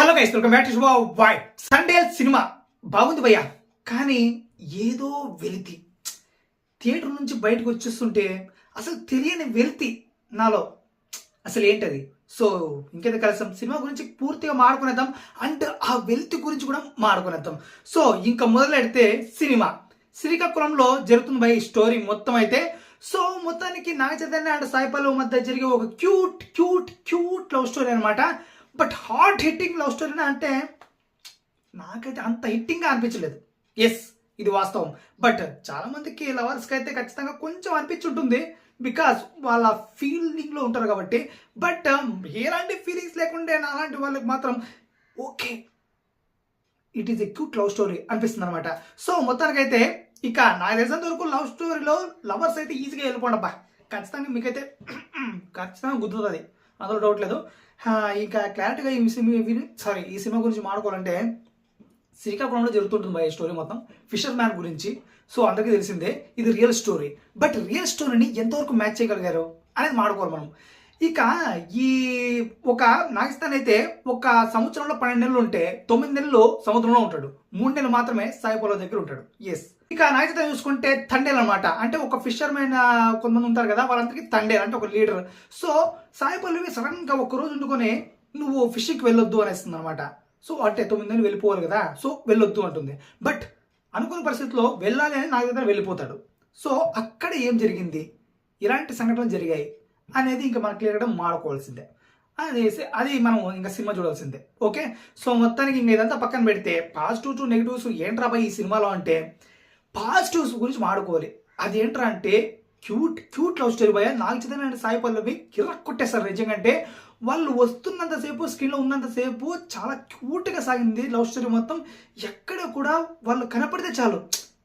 Hello guys welcome back to boy Sunday cinema బాగుంది భయ్యా. కానీ ఏదో వెలితి. థియేటర్ నుంచి బయటకు వచ్చేస్తుంటే అసలు తెలియని వెలితి నాలో. అసలు ఏంటది? సో ఇంకేదో కలిసాం? సినిమా గురించి పూర్తిగా మాడుకునేద్దాం అండ్ ఆ వెలితి గురించి కూడా మాడుకునేద్దాం. సో ఇంకా మొదలెడితే సినిమా. శ్రీకాకుళంలో జరుగుతుంది భయ్ స్టోరీ మొత్తం అయితే. సో మొత్తానికి నాగచైతన్య అండ్ సాయిపల్లవి మధ్య జరిగే ఒక cute cute cute love story అనమాట బట్ హార్ట్ హిట్టింగ్ లవ్ స్టోరీనా అంటే నాకైతే అంత హిట్టింగ్గా అనిపించలేదు. ఎస్ ఇది వాస్తవం. బట్ చాలా మందికి లవర్స్కి అయితే ఖచ్చితంగా కొంచెం అనిపించుంటుంది బికాస్ వాళ్ళ ఫీలింగ్లో ఉంటారు కాబట్టి. బట్ um, ఎలాంటి ఫీలింగ్స్ లేకుండే అలాంటి వాళ్ళకి మాత్రం okay it is a cute love story అనిపిస్తుంది అనమాట సో మొత్తానికైతే ఇక నాకు తెలిసినంత వరకు లవ్ స్టోరీలో లవర్స్ అయితే ఈజీగా వెళ్ళిపోండి అబ్బా. ఖచ్చితంగా మీకైతే ఖచ్చితంగా గుర్తుంది అందులో డౌట్ లేదు. ఇంకా క్లారిటీగా ఈ సినిమా సారీ ఈ సినిమా గురించి మాడుకోవాలంటే శ్రీకాకుళంలో జరుగుతుంటుంది భయ స్టోరీ మొత్తం ఫిషర్ మ్యాన్ గురించి. సో అందరికీ తెలిసిందే ఇది రియల్ స్టోరీ బట్ రియల్ స్టోరీని ఎంతవరకు మ్యాచ్ చేయగలిగారు అనేది మాడుకోవాలి మనం. ఇక ఈ ఒక నాగిస్తాన్ అయితే ఒక సంవత్సరంలో పన్నెండు నెలలు ఉంటే తొమ్మిది నెలలు సముద్రంలో ఉంటాడు. మూడు నెలలు మాత్రమే సాయిపోల దగ్గర ఉంటాడు. ఎస్ ఇక నాగిస్తాన్ చూసుకుంటే తండేల్ అనమాట అంటే ఒక ఫిషర్మెన్ కొంతమంది ఉంటారు కదా వాళ్ళందరికీ తండేల్ అంటే ఒక లీడర్. సో సాయిపల్లివి సడన్గా ఒక రోజు ఉండుకొని నువ్వు ఫిషింగ్కి వెళ్ళొద్దు అనేస్తుంది అనమాట సో అంటే తొమ్మిది నెలలు వెళ్ళిపోవాలి కదా సో వెళ్ళొద్దు అంటుంది. బట్ అనుకున్న పరిస్థితిలో వెళ్ళాలి అని నాగేంద్ర వెళ్ళిపోతాడు. సో అక్కడ ఏం జరిగింది? ఇలాంటి సంఘటనలు జరిగాయి. అనేది ఇంకా మనం క్లియర్గా మాడుకోవాల్సిందే అది అది మనం ఇంకా సినిమా చూడాల్సిందే. ఓకే? సో మొత్తానికి ఇంక ఇదంతా పక్కన పెడితే పాజిటివ్ టు నెగిటివ్స్ ఏంట్రా ఈ సినిమాలో అంటే పాజిటివ్స్ గురించి మాడుకోవాలి. అది ఏంట్రా అంటే క్యూట్ క్యూట్ లవ్ స్టోరీ భయ. నాగ చైతన్య సాయి పల్లవి కిర్రక్ కొట్టేస్తారు నిజంగా అంటే వాళ్ళు వస్తున్నంతసేపు స్క్రీన్లో ఉన్నంతసేపు చాలా క్యూట్గా సాగింది లవ్ స్టోరీ మొత్తం. ఎక్కడ కూడా వాళ్ళు కనపడితే చాలు.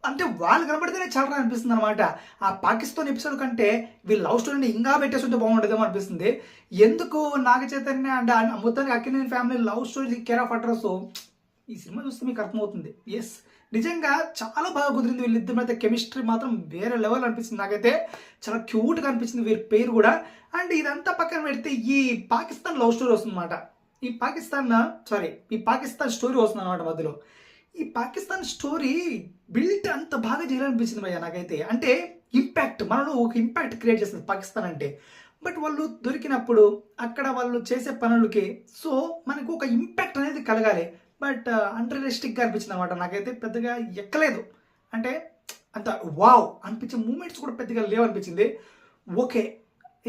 అంటే వాళ్ళు కనపడితేనే చాలా అనిపిస్తుంది అనమాట ఆ పాకిస్తాన్ ఎపిసోడ్ కంటే వీళ్ళు లవ్ స్టోరీని ఇంకా పెట్టేస్తుంటే బాగుండేదేమో అనిపిస్తుంది. ఎందుకు నాగ చైతన్య అండ్ మొత్తానికి Akkineni family love story care of address ఈ సినిమా చూస్తే మీకు అర్థమవుతుంది. ఎస్ నిజంగా చాలా బాగా కుదిరింది వీళ్ళిద్దరి మీద కెమిస్ట్రీ మాత్రం వేరే లెవెల్ అనిపిస్తుంది నాకైతే. చాలా క్యూట్గా అనిపించింది వీరి పేరు కూడా. అండ్ ఇదంతా పక్కన పెడితే ఈ పాకిస్తాన్ లవ్ స్టోరీ వస్తుందన్నమాట. ఈ పాకిస్తాన్ సారీ ఈ పాకిస్తాన్ స్టోరీ వస్తుంది అనమాట మధ్యలో. ఈ పాకిస్తాన్ స్టోరీ బిల్ట్ అంత బాగా చేయాలనిపించింది భయ్య నాకైతే. అంటే ఇంపాక్ట్ మనలో ఒక ఇంపాక్ట్ క్రియేట్ చేస్తుంది పాకిస్తాన్ అంటే. బట్ వాళ్ళు దొరికినప్పుడు అక్కడ వాళ్ళు చేసే పనులకి సో మనకు ఒక ఇంపాక్ట్ అనేది కలగాలి. బట్ అన్రియలిస్టిక్గా uh, అనిపించింది అనమాట నాకైతే పెద్దగా ఎక్కలేదు. అంటే అంత వావ్ అనిపించే మూమెంట్స్ కూడా పెద్దగా లేవనిపించింది. ఓకే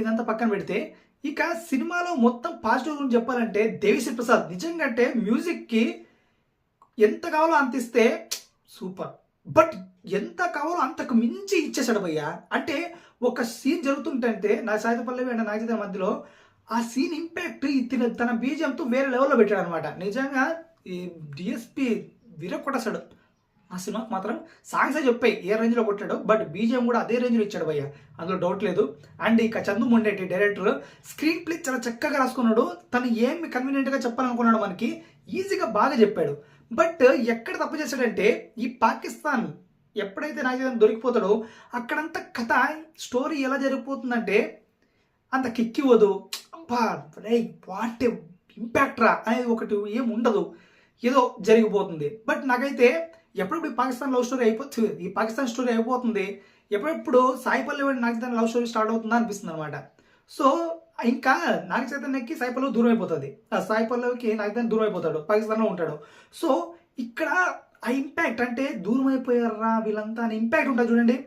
ఇదంతా పక్కన పెడితే ఇక సినిమాలో మొత్తం పాజిటివ్ గురించి చెప్పాలంటే దేవిశ్రీ ప్రసాద్ నిజంగా అంటే మ్యూజిక్కి ఎంత కావాలో అంత ఇస్తే సూపర్. బట్ ఎంత కావాలో అంతకు మించి ఇచ్చేసాడు భయ్యా. అంటే ఒక సీన్ జరుగుతుంటే నా సాయుధ పల్లవి అండ్ నాగచైతన్య మధ్యలో ఆ సీన్ ఇంపాక్ట్ తన తన బీజంతో వేరే లెవెల్లో పెట్టాడు అనమాట నిజంగా ఈ డిఎస్పి విరగొట్టేశాడు. ఆ సినిమాకి మాత్రం సాంగ్స్ చెప్పాయి ఏ రేంజ్లో కొట్టాడు బట్ బీజం కూడా అదే రేంజ్లో ఇచ్చాడు భయ్య. అందులో డౌట్ లేదు. అండ్ ఇక Chandu Mondeti director screenplay చాలా చక్కగా రాసుకున్నాడు. తను ఏమి కన్వీనియంట్గా చెప్పాలనుకున్నాడు మనకి ఈజీగా బాగా చెప్పాడు. బట్ ఎక్కడ తప్పు చేశాడంటే ఈ పాకిస్తాన్ ఎప్పుడైతే నాకు దొరికిపోతాడో అక్కడంతా కథ స్టోరీ ఎలా జరిగిపోతుందంటే అంత కిక్కివ్వదు అబ్బా వాట్ ఇంపాక్ట్ రా అనేది ఒకటి ఏం ఉండదు. ఏదో జరిగిపోతుంది. బట్ నాకైతే ఎప్పుడప్పుడు ఈ పాకిస్తాన్ లవ్ స్టోరీ అయిపోతుంది ఈ పాకిస్తాన్ స్టోరీ అయిపోతుంది. ఎప్పుడెప్పుడు సాయిపల్లి వాడి నాగ లవ్ స్టోరీ స్టార్ట్ అవుతుందా అనిపిస్తుంది అనమాట సో ఇంకా నాగ చైతన్యకి సాయి పల్లవి దూరం అయిపోతుంది. ఆ సాయి పల్లవికి నాగ చైతన్య దూరం అయిపోతాడు. పాకిస్తాన్లో ఉంటాడు. సో ఇక్కడ ఆ ఇంపాక్ట్ అంటే దూరం అయిపోయారా వీళ్ళంతా అని ఇంపాక్ట్ ఉంటుంది చూడండి.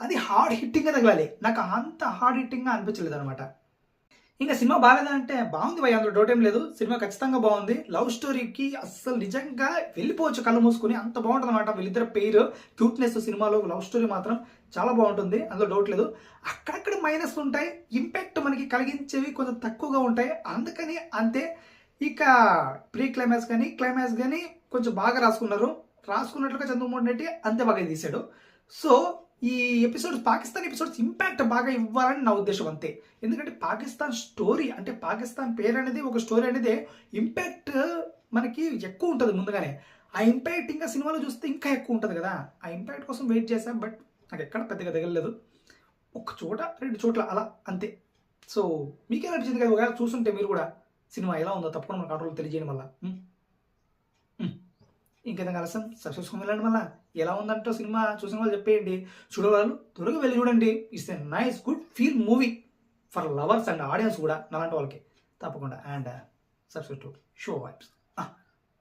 అది హార్డ్ హిట్టింగ్గా తగలాలి. నాకు అంత హార్డ్ హిట్టింగ్గా అనిపించలేదు అనమాట ఇంకా సినిమా బాగాలేదంటే బాగుంది భయ అందులో డౌట్ ఏం లేదు. సినిమా ఖచ్చితంగా బాగుంది. లవ్ స్టోరీకి అస్సలు నిజంగా వెళ్ళిపోవచ్చు కళ్ళు మూసుకుని అంత బాగుంటుంది అనమాట వీళ్ళిద్దరు పేరు. క్యూట్నెస్ సినిమాలో లవ్ స్టోరీ మాత్రం చాలా బాగుంటుంది. అందులో డౌట్ లేదు. అక్కడక్కడ మైనస్ ఉంటాయి ఇంపాక్ట్ మనకి కలిగించేవి కొంచెం తక్కువగా ఉంటాయి. అందుకని అంతే. ఇక ప్రీ క్లైమాక్స్ కానీ క్లైమాక్స్ కానీ కొంచెం బాగా రాసుకున్నారు. రాసుకున్నట్లుగా చంద్రమోహన్ రెడ్డి అంతే బాగా తీశాడు. సో ఈ ఎపిసోడ్స్ పాకిస్తాన్ ఎపిసోడ్స్ ఇంపాక్ట్ బాగా ఇవ్వాలని నా ఉద్దేశం అంతే. ఎందుకంటే పాకిస్తాన్ స్టోరీ అంటే పాకిస్తాన్ పేరు అనేది ఒక స్టోరీ అనేది ఇంపాక్ట్ మనకి ఎక్కువ ఉంటుంది ముందుగానే. ఆ ఇంపాక్ట్ ఇంకా సినిమాలో చూస్తే ఇంకా ఎక్కువ ఉంటుంది కదా. ఆ ఇంపాక్ట్ కోసం వెయిట్ చేశాం బట్ నాకు ఎక్కడ పెద్దగా తగలలేదు. ఒక చోట రెండు చోట్ల అలా అంతే. సో మీకేం అనిపించింది కదా ఒకవేళ చూస్తుంటే మీరు కూడా. సినిమా ఎలా ఉందో తప్పకుండా మన కంట్రోల్ తెలియజేయడం వల్ల ఇంకేదో కలసం సక్సెస్ వెళ్ళండి మళ్ళీ. ఎలా ఉందంటో సినిమా చూసిన వాళ్ళు చెప్పేయండి. చూడవాళ్ళు త్వరగా వెళ్ళి చూడండి. It's a nice good feel movie for lovers and audience కూడా అలాంటి వాళ్ళకి. తప్పకుండా. And subscribe to show vibes